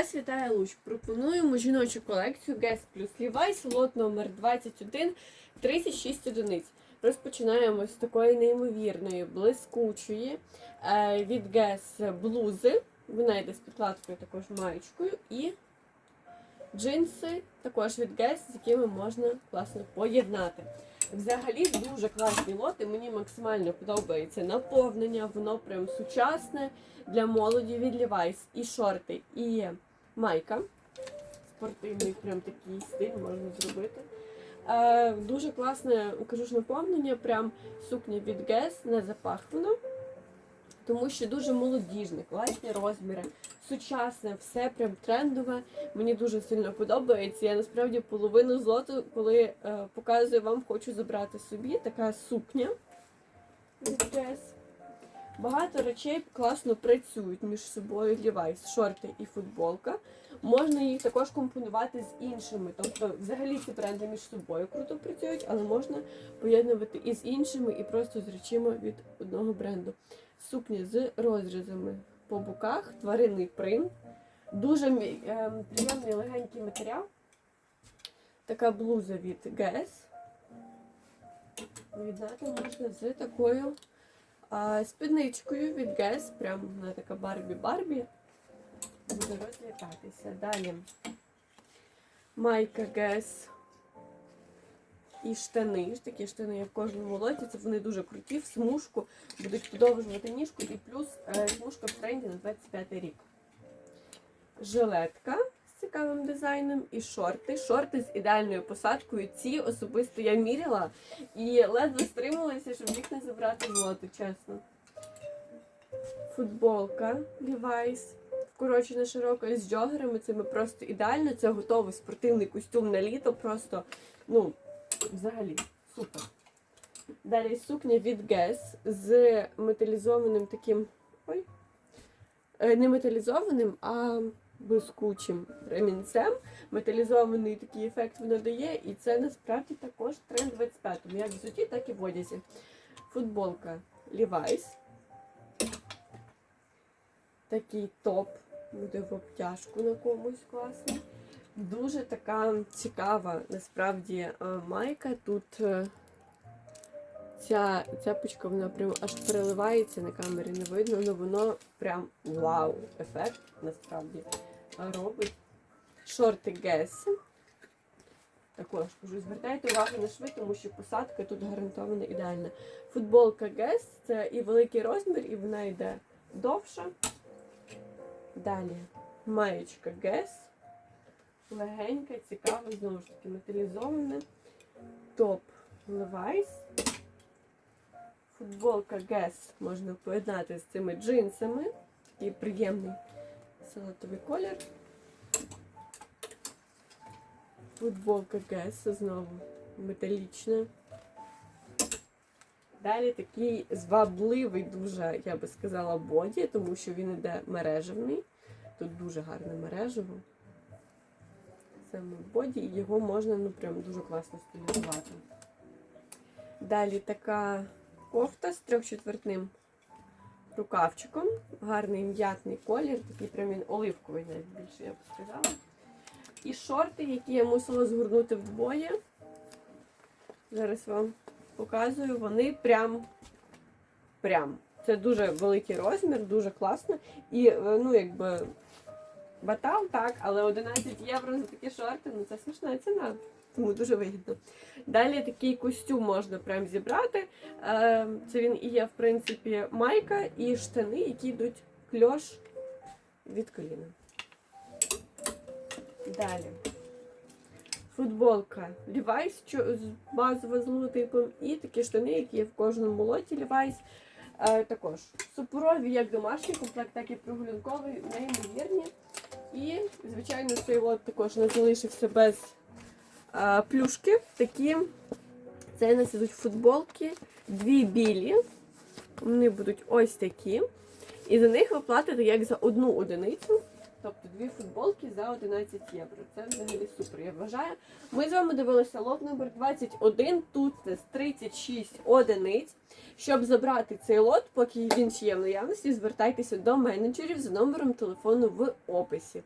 Вас вітає Луч. Пропонуємо жіночу колекцію Guess плюс Levi's, лот номер 21, 36 одиниць. Розпочинаємо з такої неймовірної, блискучої е, від Guess блузи. Вона йде з підкладкою також маєчкою. І джинси також від Guess, з якими можна класно поєднати. Взагалі дуже класні лоти. Мені максимально подобається наповнення, воно прям сучасне для молоді від Levi's. І шорти, і майка. Спортивний, прям такий стиль можна зробити. Е, дуже класне, кажу наповнення, прям сукня від Guess, не запахано. Тому що дуже молодіжне, класні розміри, сучасне, все прям трендове. Мені дуже сильно подобається. Я насправді половину злоту, коли е, показую вам, хочу забрати собі. Така сукня від Guess. Багато речей класно працюють між собою Levi's, шорти і футболка. Можна їх також компонувати з іншими. Тобто, взагалі ці бренди між собою круто працюють, але можна поєднувати і з іншими, і просто з речима від одного бренду. Сукні з розрізами по боках, тваринний принт. Дуже ем, приємний легенький матеріал. Така блуза від Guess. Віддати можна з такою спідничкою від Guess. Прям вона така Барбі-Барбі. Буде розлітатися. Далі майка Guess. І штани. Такі штани є в кожному лоті. Це вони дуже круті, в смужку, будуть подовжувати ніжку і плюс е, смужка в тренді на 25 рік. Жилетка цікавим дизайном і шорти. Шорти з ідеальною посадкою. Ці особисто я міряла і ледве стрималася, щоб їх не забрати в чесно. Футболка Levi's. Вкорочена широко з джогерами. Це ми просто ідеально. Це готовий спортивний костюм на літо. Просто, ну, взагалі, супер. Далі сукня від Guess з металізованим таким. Ой. Е, Не металізованим, а блискучим ремінцем. Металізований такий ефект вона дає, і це насправді також тренд 25-му. Як в взуті, так і в одязі. Футболка Levi's. Такий топ буде в обтяжку на комусь класний. Дуже така цікава насправді е, майка. Тут е, ця цяпочка, вона прям аж переливається на камері, не видно, але воно прям вау! Ефект насправді робить. Шорти Guess. Також кажу, звертайте увагу на шви, тому що посадка тут гарантована ідеальна. Футболка Guess це і великий розмір, і вона йде довша. Далі маєчка Guess. Легенька, цікава, знову ж таки, металізована. Топ Levi's. Футболка Guess можна поєднати з цими джинсами. Такий приємний салатовий колір. Футболка Guess знову металічна. Далі такий звабливий, дуже, я би сказала, боді, тому що він іде мережевний. Тут дуже гарне мережево. Саме боді, і його можна ну, прям дуже класно стилізувати. Далі така кофта з трьохчетвертним рукавчиком. Гарний м'ятний колір, такий прям він оливковий, навіть більше, я б сказала. І шорти, які я мусила згорнути вдвоє. Зараз вам показую, вони прям прям. Це дуже великий розмір, дуже класно. І, е, ну, якби, батал, так, але 11 євро за такі шорти, ну це смішна ціна. Тому дуже вигідно. Далі такий костюм можна прям зібрати. Е, Це він і є, в принципі, майка і штани, які йдуть кльош від коліна. Далі. Футболка Levi's чо- з- логотипом і такі штани, які є в кожному лоті Levi's. Е, також супорові як домашній комплект, так і прогулянковий, неймовірні. І, звичайно, цей лот також не залишився без плюшки. Такі це у нас ідуть футболки, дві білі. Вони будуть ось такі. І за них ви платите як за одну одиницю. Тобто дві футболки за 11 євро. Це взагалі супер, я вважаю. Ми з вами дивилися лот номер 21. Тут це з 36 одиниць. Щоб забрати цей лот, поки він ще є в наявності, звертайтеся до менеджерів за номером телефону в описі.